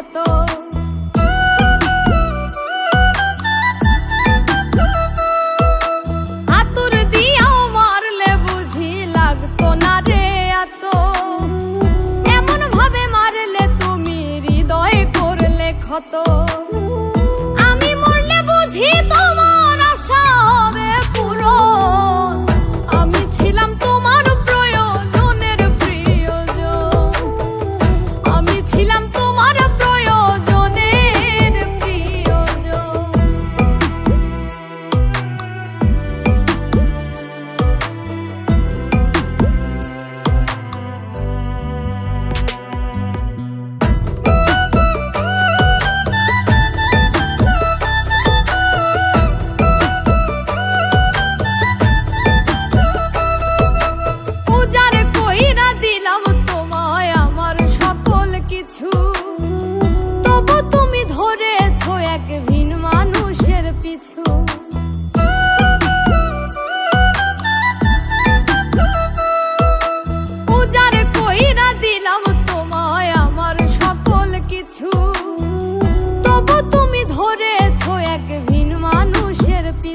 মতো। আতুর দিয়াও মারলে বুঝি লাগতো না রে এত। এমন ভাবে মারলে তুমি হৃদয় করলে ক্ষত।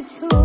too.